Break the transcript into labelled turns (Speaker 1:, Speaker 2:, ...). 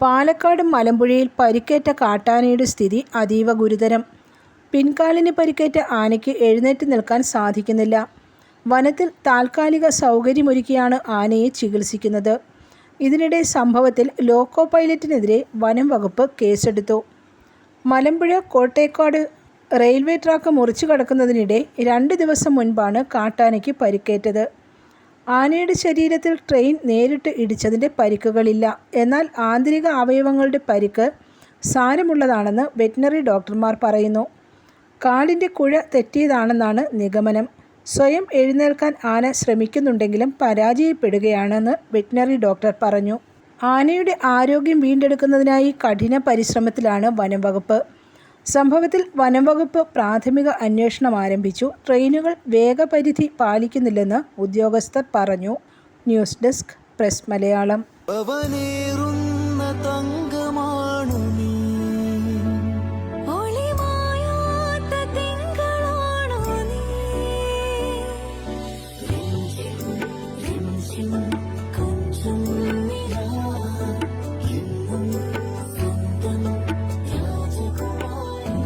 Speaker 1: പാലക്കാട് മലമ്പുഴയിൽ പരിക്കേറ്റ കാട്ടാനയുടെ സ്ഥിതി അതീവ ഗുരുതരം. പിൻകാലിന് പരിക്കേറ്റ ആനയ്ക്ക് എഴുന്നേറ്റ് നിൽക്കാൻ സാധിക്കുന്നില്ല. വനത്തിൽ താൽക്കാലിക സൗകര്യമൊരുക്കിയാണ് ആനയെ ചികിത്സിക്കുന്നത്. ഇതിനിടെ സംഭവത്തിൽ ലോക്കോ പൈലറ്റിനെതിരെ വനം വകുപ്പ് കേസെടുത്തു. മലമ്പുഴ കോട്ടേക്കാട് റെയിൽവേ ട്രാക്ക് മുറിച്ചു കടക്കുന്നതിനിടെ രണ്ട് ദിവസം മുൻപാണ് കാട്ടാനയ്ക്ക് പരിക്കേറ്റത്. ആനയുടെ ശരീരത്തിൽ ട്രെയിൻ നേരിട്ട് ഇടിച്ചതിന്റെ പരിക്കുകളില്ല. എന്നാൽ ആന്തരിക അവയവങ്ങളുടെ പരിക്ക് സാരമുള്ളതാണെന്ന് വെറ്റിനറി ഡോക്ടർമാർ പറയുന്നു. കാലിന്റെ കുഴ തെറ്റിയതാണെന്നാണ് നിഗമനം. സ്വയം എഴുന്നേൽക്കാൻ ആന ശ്രമിക്കുന്നുണ്ടെങ്കിലും പരാജയപ്പെടുകയാണെന്ന് വെറ്റിനറി ഡോക്ടർ പറഞ്ഞു. ആനയുടെ ആരോഗ്യം വീണ്ടെടുക്കുന്നതിനായി കഠിന പരിശ്രമത്തിലാണ് വനം വകുപ്പ് സംഭവത്തിൽ വനംവകുപ്പ് പ്രാഥമിക അന്വേഷണം ആരംഭിച്ചു. ട്രെയിനുകൾ വേഗപരിധി പാലിക്കുന്നില്ലെന്ന് ഉദ്യോഗസ്ഥർ പറഞ്ഞു.
Speaker 2: News desk press Malayalam. രാജകുമാരി